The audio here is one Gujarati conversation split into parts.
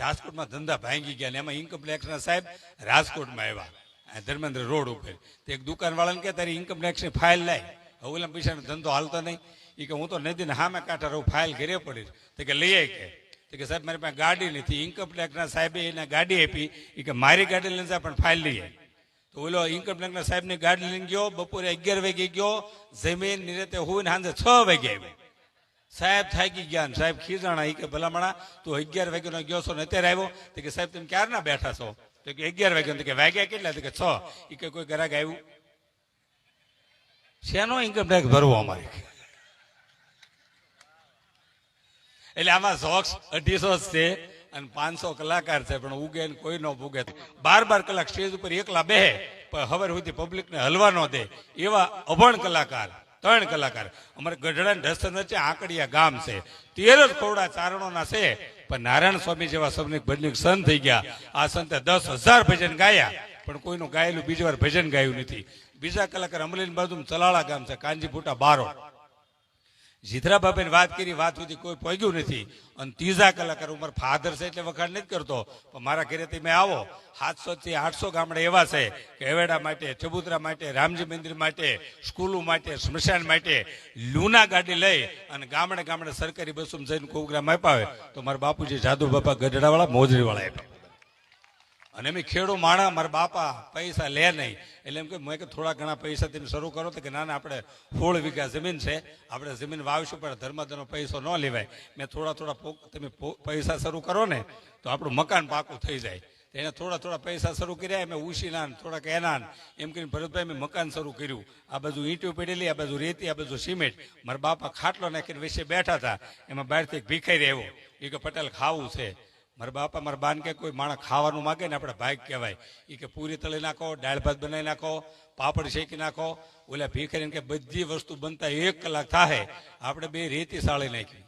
રાજકોટમાં ધંધા ભાંગી ગયા ને એમાં ઇન્કમ ટેક્સના સાહેબ રાજકોટમાં આવ્યા. ધર્મેન્દ્ર રોડ ઉપર. તે એક દુકાનવાળાને કે તારી ઇન્કમ ટેક્સની ફાઇલ લાય. હવે ઓલા પૈસાનો ધંધો હાલતો નહીં. એ કે હું તો નદીને સામે કાંઠા રહું ફાઇલ ઘરે પડી તો કે લઈ આવી કે. તો કે સાહેબ, મારી પાસે ગાડી નથી. ઇન્કમ ટેક્સના સાહેબે એને ગાડી આપી. એ કે મારી ગાડી લઈને જાય પણ ફાઇલ લઈ આવી તો ઓલો ઇન્કમ ટેક્સના સાહેબની ગાડી લઈને ગયો, બપોરે અગિયાર વાગે ગયો, જમીન નિરતે હોય ને સાંજે છ વાગે આવ્યો સાહેબ થાકી ગયા ને? સાહેબ ખીજાણા કે, ભલામણા, તું અગિયાર વાગ્યાનો ગયો છો ને અત્યારે આવ્યો? તો કે, સાહેબ, તમે ક્યારના બેઠા છો? તો કે, અગિયાર વાગ્યા. કે, વાગ્યા કેટલા? તો કે, છ. એ કે, કોઈ ગ્રાહક આવ્યું? શેનો ઇન્કમ ટેક્સ ભરવો અમારે? એટલે આમાં સોક્સ અઢીસો જ છે અને પાંચસો કલાકાર છે, પણ ઉગે ને કોઈ ન ભૂગે. બાર બાર કલાક સ્ટેજ ઉપર એકલા બેહે, પણ હવે સુધી પબ્લિકને હલવા ન દે, એવા અભણ કલાકાર. ત્રણ કલાકાર. અમારે ગઢડા ને ઢસન વચ્ચે આંકડિયા ગામ છે. તેર જ કરોડા ચારણોના છે, પણ નારાયણ સ્વામી જેવા સૌને ભજનિક સંત થઈ ગયા. આ સંતે દસ હજાર ભજન ગાયા, પણ કોઈનું ગાયેલું બીજી વાર ભજન ગાયું નથી. બીજા કલાકાર અમલીન બાજુ ચલાળા ગામ છે કાંજીપુટા બારો. જીધરા બાબાની વાત કરી, વાત સુધી કોઈ પહોંચ્યું નથી. અને ત્રીજા કલાકાર ઉંમર ફાધર છે એટલે વખાણ નથી કરતો. પણ મારા ઘરેથી મેં આવો સાતસો થી આઠસો ગામડા એવા છે કે એવેડા માટે, ચબુતરા માટે, રામજી મંદિર માટે, સ્કૂલો માટે, સ્મશાન માટે, લૂના ગાડી લઈ અને ગામડે ગામડે સરકારી બસોમાં જઈને પ્રોગ્રામ આપ્યા હોય તો મારા બાપુજી જાદુ બાપા ગઢડાવાળા, મોજરીવાળા આપ્યા. અને મેં ખેડૂ માણા, મારા બાપા પૈસા લે નહીં. એટલે એમ કે મેં કે થોડા ઘણા પૈસા તમે શરૂ કરો તો કે ના ના, આપણે સોળ વીઘા જમીન છે, આપણે જમીન વાવશું, પણ ધર્મધનો પૈસો ન લેવાય. મેં થોડા થોડા તમે પૈસા શરૂ કરો ને, તો આપણું મકાન પાકું થઈ જાય. એને થોડા થોડા પૈસા શરૂ કર્યા મેં ઉશીના ને થોડાક એના એમ કરીને ભરતભાઈ મેં મકાન શરૂ કર્યું. આ બાજુ ઈંટો પડેલી, આ બધું રેતી, આ બધું સિમેન્ટ. મારા બાપા ખાટલો નાખીને વિશે બેઠા હતા. એમાં બહારથી ભીખાઈ આવ્યો એ કે, પટેલ, ખાવું છે. મારા બાપા, મારા બાન કે કોઈ માણસ ખાવાનું માગે ને આપણે ભાગ કહેવાય. એ કે પૂરી તળી નાખો, દાળ ભાત બનાવી નાખો, પાપડ શેકી નાખો, ઓલા ભીખરીને કે બધી વસ્તુ બનતા એક કલાક થાય આપણે બે રેતી સાળી નાખી.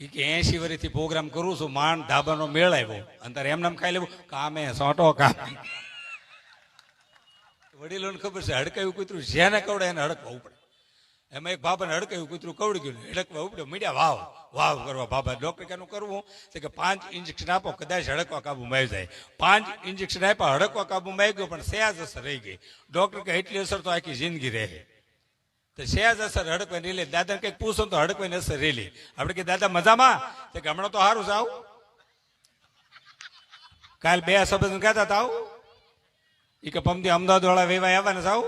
એ કે એસી વર્ષથી પ્રોગ્રામ કરું છું, માંડ ધાબાનો મેળ આવ્યો. અને એમને ખાઈ લેવું, કામે સોટો કામ. વડીલોને ખબર છે, હડકાયું કૂતરું, જેને કવડે એને હડકવું ઉપડે. એમાં એક બાપાને હડકાયું કૂતરું કવડી ગયું હડકવા ઉપડ્યો, મીડિયા વાવ. વાવ કરવા. બાબા ડોક્ટર કેનું કરવું તો કે પાંચ ઇન્જેક્શન આપો, કદાચ હડકવા કાબુમાં આવી જાય. પાંચ ઇન્જેક્શન આપ્યા, હડકવા કાબુમાં આવી ગયો, પણ સહેજ અસર રહી ગઈ. ડોક્ટર કે એટલી અસર તો આખી જિંદગી રહે. તો સહેજ અસર હડકવાની લે. દાદાને કંઈક પૂછો તો હડકવાની અસર રેલી આપણે કે, દાદા, મજામાં? તો કે, હમણાં તો સારું જાવ કાલ બે સબંધ કહેતા તાવ એ કે પમતી અમદાવાદ વાળા વેવાય આવવાના જાવ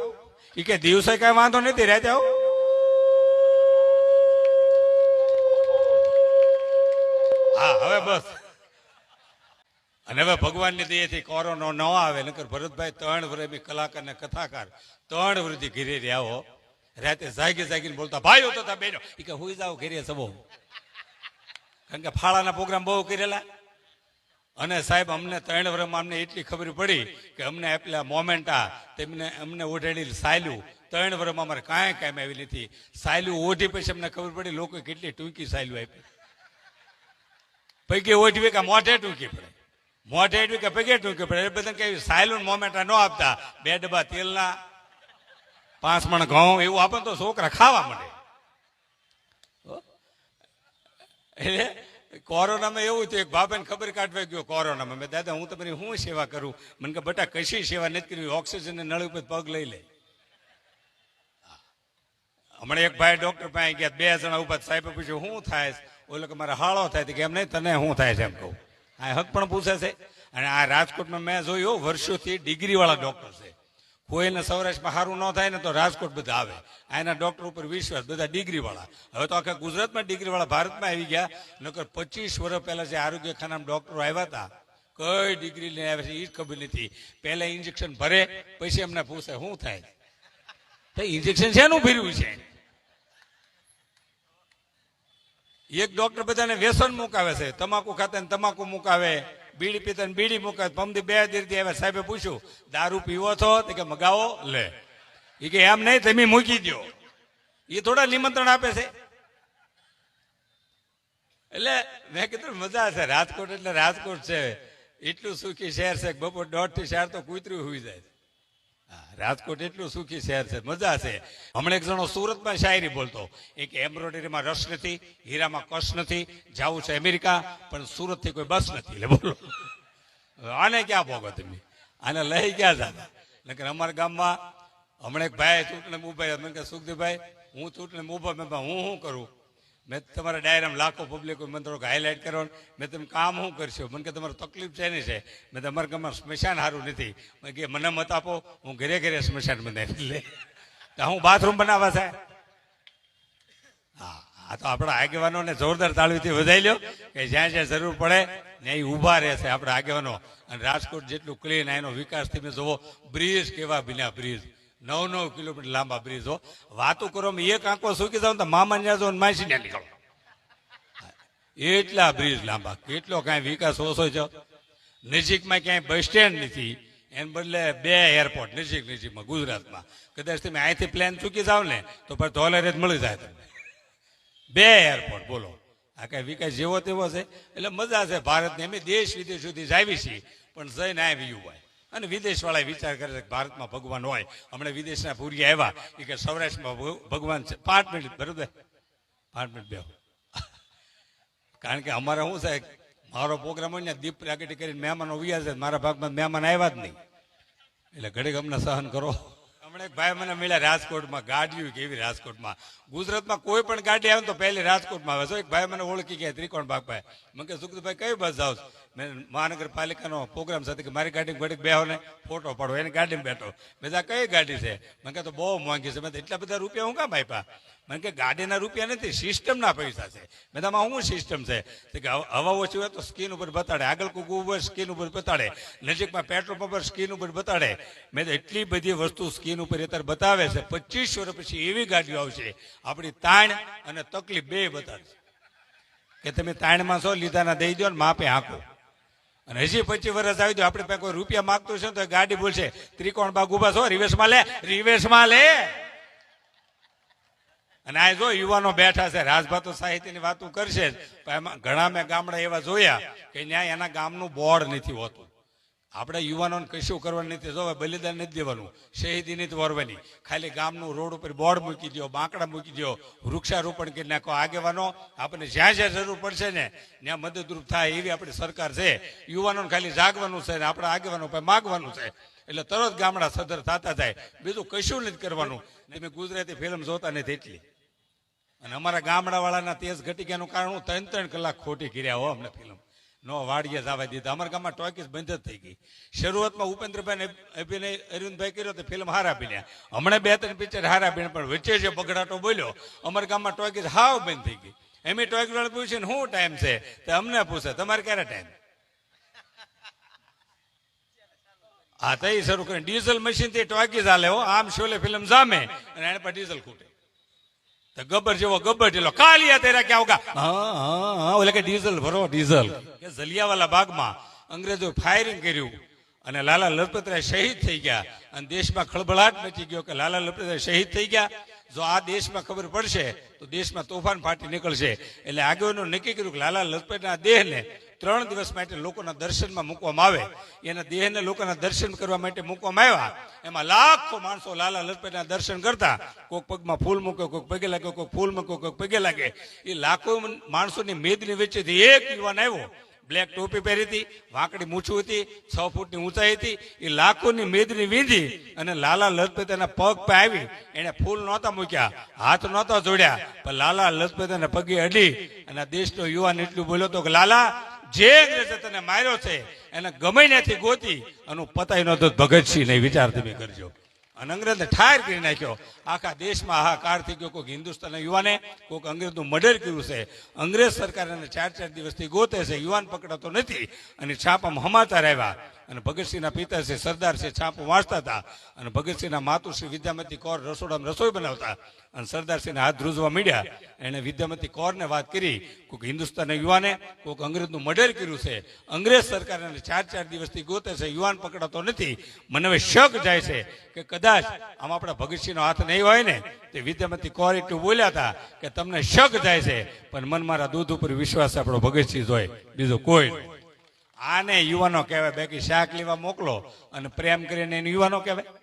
એ કે, દિવસે કઈ વાંધો નથી રહેતા આવું. હા, હવે બસ. અને હવે ભગવાનની દયાથી કોરોનો ન આવે, નકર ભરતભાઈ ત્રણ વર્ષ કલાકાર ને કથાકાર, ત્રણ વૃદ્ધિ ઘેરે રહ્યા રાતે જાગી જાગીને બોલતા ભાઈઓ તો બેનો. એ કે હુઈ જાવ ઘેરે સબો કારણ કે ફાળાના પ્રોગ્રામ બહુ કરેલા. અને સાહેબ, અમને ત્રણ વર્ષમાં અમને એટલી ખબર પડી કે અમને આપેલા મોમેન્ટા તેમને, અમને ઓઢેલી સાયલું. ત્રણ વર્ષમાં અમારે કાંઈ કામ આવી નથી. સાયલું ઓઢી પછી અમને ખબર પડી લોકો કેટલી ટૂંકી સાયલું આપી. પૈકી ઓઢવી કે મોઢે ટૂંકી પડે. મોઢે એટલી કે પગે ટૂંકી પડે. એ બધા કે સાયલું મોમેન્ટા ન આપતા. બે ડબ્બા તેલના, પાંચ મણ ઘઉં, એવું આપે તો છોકરા ખાવા મળે એટલે કોરોનામાં એવું થયું, એક બાપાને ખબર કાઢવા ગયો કોરોનામાં. મેં દાદા, હું તમારી શું સેવા કરું? મને કે બટા, કશી સેવા નથી કરવી ઓક્સિજન નળ ઉપર પગ લઈ લે. હમણાં એક ભાઈ ડોક્ટર પાસે ગયા, બે જણા ઊભા સાહેબે પૂછ્યું, શું થાય? ઓલો કે મારે હાળો થાય કે એમ નહીં, તને શું થાય છે એમ કહું. આ હક પણ પૂછે છે. અને આ રાજકોટમાં મેં જોયું, વર્ષોથી ડિગ્રીવાળા ડૉક્ટર છે. કોઈને સૌરાષ્ટ્રમાં સારું ન થાય ને તો રાજકોટ બધા આવે. આના ડોક્ટર ઉપર વિશ્વાસ, બધા ડિગ્રીવાળા. હવે તો આખા ગુજરાતમાં ડિગ્રીવાળા ભારતમાં આવી ગયા. નકર પચીસ વર્ષ પહેલાં જે આરોગ્ય ખાનામાં ડૉક્ટરો આવ્યા હતા, કઈ ડિગ્રી લઈને આવે છે એ જ ખબર નથી. પહેલાં ઇન્જેક્શન ભરે, પછી એમને પૂછે શું થાય? તો ઇન્જેક્શન શેનું ભર્યું છે? એક ડોક્ટર બધાને વ્યસન મુકાવે છે. તમાકુ ખાતા તમાકુ મુકાવે. બીડી પીતા ને બીડી મુકાવે. પમદી બે દીર્થી આવ્યા સાહેબે પૂછ્યું, દારૂ પીવો છો? તો કે, મગાવો. લે. એ કે, એમ નહીં તમે મૂકી દો એ થોડા નિમંત્રણ આપે છે. એટલે મેં કીધું, મજા છે, રાજકોટ એટલે રાજકોટ છે. એટલું સુખી શહેર છે બપોર દોઢથી શહેર તો કૂતરું હોઈ જાય રાજકોટ એટલું સુખી શહેર છે, મજા છે. હમણાં એક જણો સુરતમાં શાયરી બોલતો, એક એમ્બ્રોઇડરીમાં રસ નથી, હીરામાં કશ નથી, જવું છે અમેરિકા, પણ સુરતથી કોઈ બસ નથી. એટલે બોલો. આને ક્યાં ભોગો તમે? આને લઈ ક્યાં જાતા? નકર અમારા ગામમાં હમણાં એક ભાઈ ચૂંટણી ઊભા મેં કે સુખદેવભાઈ, હું ચૂંટણી ઊભા મેં હું શું કરું? મેં તમારા ડાયરામાં લાખો પબ્લિક મને થોડુંક હાઇલાઇટ કરો મેં તમે કામ શું કરશો? મને કે તમારે તકલીફ છે નહીં છે? મેં તમારા ગામમાં સ્મશાન સારું નથી. મેં કે મને મત આપો, હું ઘરે ઘરે સ્મશાન બનાવી લે. હું બાથરૂમ બનાવવા છે હા, આ તો આપણા આગેવાનોને જોરદાર તાળવીથી વધાઈ લ્યો કે જ્યાં જ્યાં જરૂર પડે ત્યાં ઊભા રહેશે આપણા આગેવાનો. અને રાજકોટ જેટલું ક્લીન એનો વિકાસ તમે જોવો બ્રિજ કેવા બિના બ્રિજ નવ નવ કિલોમીટર લાંબા બ્રિજ વાતો કરો એક આંકો સૂકી જાવ ને તો મામા ન્યા જાઓ ને માસી ત્યાં નીકળો. એટલા બ્રિજ લાંબા. કેટલો કાંઈ વિકાસ ઓછો છે. નજીકમાં ક્યાંય બસ સ્ટેન્ડ નથી. એને બદલે બે એરપોર્ટ નજીક નજીકમાં, ગુજરાતમાં. કદાચ તમે અહીંથી પ્લેન ચૂકી જાવ ને, તો પછી ડોલરે જ મળી જાય તમને. બે એરપોર્ટ બોલો. આ કઈ વિકાસ જેવો તેવો છે? એટલે મજા છે ભારતને. અમે દેશ વિદેશ સુધી જાવી છીએ. પણ જઈને આવી ભાઈ અને વિદેશ વાળા વિચાર કરે છે ભારતમાં ભગવાન હોય. હમણાં વિદેશના પૂરી આવ્યા. એ કે સૌરાષ્ટ્રમાં ભગ- ભગવાન છે. પાંચ મિનિટ, બરોબર? પાંચ મિનિટ બે કારણ કે અમારે શું થાય મારો પ્રોગ્રામ હોય ને, દીપ પ્રાગટી કરીને મહેમાનો વ્યા છે. મારા ભાગમાં મહેમાન આવ્યા જ નહીં. એટલે ઘડીક અમને સહન કરો. હમણાં એક ભાઈ મને મળ્યા રાજકોટમાં, ગાડીઓ કેવી રાજકોટમાં. ગુજરાતમાં કોઈ પણ ગાડી આવે તો પહેલી રાજકોટમાં આવે. છે એક ભાઈ મને ઓળખી ગયા, ત્રિકોણ બાગભાઈ. મને કે સુખદભાઈ કઈ બસ જાવ મેં મહાનગરપાલિકાનો પ્રોગ્રામ સાથે કે મારી ગાડી ઘડીક બેહો ને, ફોટો પાડો, એની ગાડીમાં બેઠો. મેં કઈ ગાડી છે? મને કે તો બહુ મોંઘી છે. મેં એટલા બધા રૂપિયા હું કામ આપ્યા? મને કે ગાડીના રૂપિયા નથી, સિસ્ટમના પૈસા છે. મેં આમાં શું સિસ્ટમ છે? કે હવા ઓછી હોય તો સ્કીન ઉપર બતાડે, આગળ કુકુ ઉપર સ્કીન ઉપર બતાડે, નજીકમાં પેટ્રોલ પંપ સ્કીન ઉપર બતાડે. મેં તો એટલી બધી વસ્તુ સ્કીન ઉપર અત્યારે બતાવે છે, પચીસ વર્ષ પછી એવી ગાડીઓ આવશે આપણી તાણ અને તકલીફ બે બધા કે તમે તાણમાં છો, લીધાના દઈ દો ને માપે હાંકો. અને હજી પચીસ વર્ષ આવી દો આપણે પાસે કોઈ રૂપિયા માગતું છે ને તો ગાડી બોલશે, ત્રિકોણ બાગ ઊભા છો, રિવેશમાં લે રિવેશમાં લે. અને આ જો યુવાનો બેઠા છે, રાજભાતો સાહિત્ય સાહિત્યની વાતો કરશે જ એમાં ઘણા મેં ગામડા એવા જોયા કે ન્યાય એના ગામનું બોર્ડ નથી હોતું. આપણે યુવાનોને કશું કરવાનું નથી. જો બલિદાન નથી દેવાનું, શહીદી નથી વરવાની. ખાલી ગામનું રોડ ઉપર બોર્ડ મૂકી દો બાંકડા મૂકી દો વૃક્ષારોપણ કરી નાખો. આગેવાનો, આપણને જ્યાં જ્યાં જરૂર પડશે ને, ત્યાં મદદરૂપ થાય એવી આપણી સરકાર છે. યુવાનોને ખાલી જાગવાનું છે ને, આપણા આગેવાનો પાસે માગવાનું છે. એટલે તરત ગામડા સદર થતા થાય બીજું કશું નથી કરવાનું. તમે ગુજરાતી ફિલ્મ જોતા નથી એટલી. અને અમારા ગામડાવાળાના તેજ ઘટી ગયાનું કારણ હું ત્રણ ત્રણ કલાક ખોટી કર્યા હો અમને ફિલ્મ. નો વાડીએ જવા દીધા. અમારા ગામમાં ટોકીસ બંધ જ થઈ ગઈ. શરૂઆતમાં ઉપેન્દ્રભાઈ અભિનય અરવિંદભાઈ કર્યો તો ફિલ્મ હારા બન્યા. હમણાં બે ત્રણ પિક્ચર હારા બન્યા, પણ વચ્ચે જે બગડાટો બોલ્યો, અમારા ગામમાં ટોકીસ હાવ બંધ થઈ ગઈ. એમ ટોકીસ વાળા પૂછે શું ટાઈમ છે? તો અમને પૂછે, તમારે ક્યારે ટાઈમ હા, તો શરૂ કરીને ડીઝલ મશીનથી ટોકીસ હાલે આમ શોલે ફિલ્મ જામે, અને એને પર ડીઝલ ખૂટે. તો ગબ્બર જેવો ગબર જેલો. કાલિયા તેરા ક્યાં હોગા હા હા હા ઓલે કે ડીઝલ ભરો ડીઝલ કે જલિયાવાલા બાગમાં અંગ્રેજો ફાયરિંગ કર્યું અને લાલા લજપતરાય શહીદ થઈ ગયા. અને દેશમાં ખળબળાટ મચી ગયો કે લાલા લજપતરાય શહીદ થઈ ગયા. જો આ દેશમાં ખબર પડશે તો દેશમાં તોફાન ફાટી નીકળશે. એટલે આગેવાનો નક્કી કર્યું કે લાલા લજપતના દેહને ત્રણ દિવસ માટે લોકોના દર્શનમાં મૂકવામાં આવે. એના દેહને લોકોના દર્શન કરવા માટે મૂકવામાં આવ્યા. એમાં લાખો માણસો લાલા લજપતના દર્શન કરતા. કોઈક પગમાં ફૂલ મૂકે કોઈક પગે લાગે કોઈક ફૂલ મૂક્યો કોઈક પગે લાગે. એ લાખો માણસોની મેદની વચ્ચેથી એક યુવાન આવ્યો. બ્લેક ટોપી પહેરી હતી, વાંકડી મૂછું હતી, છ ફૂટની ઊંચાઈ હતી. એ લાખોની મેદની વીંધી અને લાલા લજપતના પગ પર આવી. એને ફૂલ નહોતા મૂક્યા, હાથ નહોતા જોડ્યા. પણ લાલા લજપતના પગે અડી અને દેશનો યુવાન એટલું બોલ્યો તો કે, લાલા જે અંગ્રેજે તને માર્યો છે, એને ગમે ત્યાંથી ગોતી, અને નહોતો ભગતસિંહ નહીં વિચાર તમે કરજો. અને અંગ્રેજને ઠાર કરી નાખ્યો. આખા દેશમાં હાહાકાર થઈ ગયો, કોઈક હિન્દુસ્તાનના યુવાને, કોઈક અંગ્રેજનું મર્ડર કર્યું છે. અંગ્રેજ સરકાર એને ચાર ચાર દિવસથી ગોતે છે, યુવાન પકડાતો નથી. અને છાપામાં હમાતા આવ્યા અને ભગતસિંહના પિતા છે, સરદાર છે, છાપું વાંચતા હતા. અને ભગતસિંહના માતુશ્રી વિદ્યામતી કૌર રસોડામાં રસોઈ બનાવતા. અને સરદારસિંહને હાથ ધ્રુજવા મળ્યા એને વિદ્યામતી કૌરને વાત કરી કોઈક હિન્દુસ્તાનના યુવાને કોઈક અંગ્રેજનું મર્ડર કર્યું છે. અંગ્રેજ સરકાર એને ચાર ચાર દિવસથી ગોતે છે, યુવાન પકડાતો નથી. મને હવે શક જાય છે કે કદાચ આમ આપણા ભગતસિંહનો હાથ નહીં હોય ને, તે વિદ્યામતી કૌર એટલું બોલ્યા હતા કે તમને શક જાય છે. પણ મન મારા દૂધ ઉપર વિશ્વાસ આપણો ભગતસિંહ હોય બીજો કોઈ આને યુવાનો કહેવાય, બાકી શાક લેવા મોકલો. અને પ્રેમ કરીને એને યુવાનો કહેવાય.